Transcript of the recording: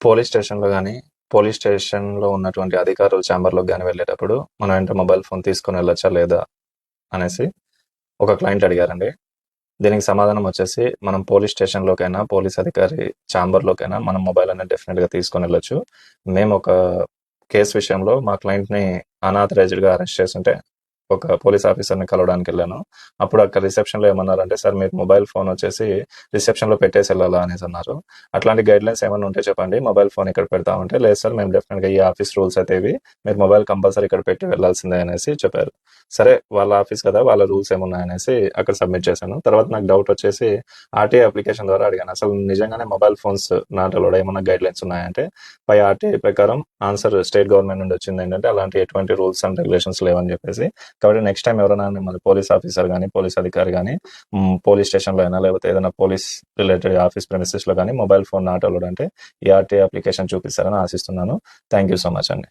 Police స్టేషన్‌లో కానీ police స్టేషన్‌లో ఉన్నటువంటి అధికారులు ఛాంబర్‌లోకి కానీ వెళ్ళేటప్పుడు, మనం ఎంత మొబైల్ ఫోన్ తీసుకొని వెళ్ళొచ్చా లేదా? అనేసి ఒక క్లయింట్ అడిగారండి. దీనికి సమాధానం వచ్చేసి, మనం పోలీస్ స్టేషన్‌లోకైనా, పోలీస్ అధికారి ఛాంబర్‌లోకైనా మనం మొబైల్ అనేది డెఫినెట్గా తీసుకొని వెళ్ళొచ్చు మేము ఒక కేస్ విషయంలో మా క్లయింట్‌ని అనాథరైజ్డ్‌గా అరెస్ట్ చేస్తుంటే ఒక పోలీస్ ఆఫీసర్‌ని కలవడానికెళ్ళాను. అప్పుడు అక్కడ రిసెప్షన్‌లో ఏమన్నారంటే, "సార్ మీరు మొబైల్ ఫోన్ వచ్చేసి రిసెప్షన్‌లో పెట్టేసి వెళ్ళాలా అనేసి అన్నారు. అట్లాంటి గైడ్‌లైన్స్ ఏమన్నా ఉంటే చెప్పండి. మొబైల్ ఫోన్ ఇక్కడ పెడతామంటే, "లేదు సార్ మేము డెఫినెట్గా ఈ ఆఫీస్ రూల్స్ అయితే ఇవి. మీరు మొబైల్ కంపల్సరీ ఇక్కడ పెట్టి వెళ్ళాల్సిందే" అనేసి చెప్పారు. సరే వాళ్ళ ఆఫీస్ కదా! వాళ్ళ రూల్స్ ఏమున్నాయనేసి అక్కడ సబ్మిట్ చేశాను. తర్వాత నాకు డౌట్ వచ్చేసి ఆర్‌టీఐ అప్లికేషన్ ద్వారా అడిగాను. అసలు నిజంగానే మొబైల్ ఫోన్స్ నాటలో ఏమైనా ఏమన్నా గైడ్‌లైన్స్ ఉన్నాయంటే, పై ఆర్‌టీఐ ప్రకారం ఆన్సర్ స్టేట్ గవర్నమెంట్ నుండి వచ్చింది ఏంటంటే అలాంటి ఎటువంటి రూల్స్ అండ్ రెగ్యులేషన్స్ లేవని చెప్పేసి. కాబట్టి నెక్స్ట్ టైం ఎవరైనా మిమ్మల్ని పోలీస్ ఆఫీసర్ కానీ పోలీస్ అధికారి కానీ పోలీస్ స్టేషన్‌లో అయినా లేకపోతే ఏదైనా పోలీస్ రిలేటెడ్ ఆఫీస్ ప్రెమిసెస్‌లో కానీ మొబైల్ ఫోన్ నాట్ అంటే, ఈ ఆర్‌టీఐ అప్లికేషన్ చూపిస్తారని ఆశిస్తున్నాను. థ్యాంక్ యూ సో మచ్ అండి.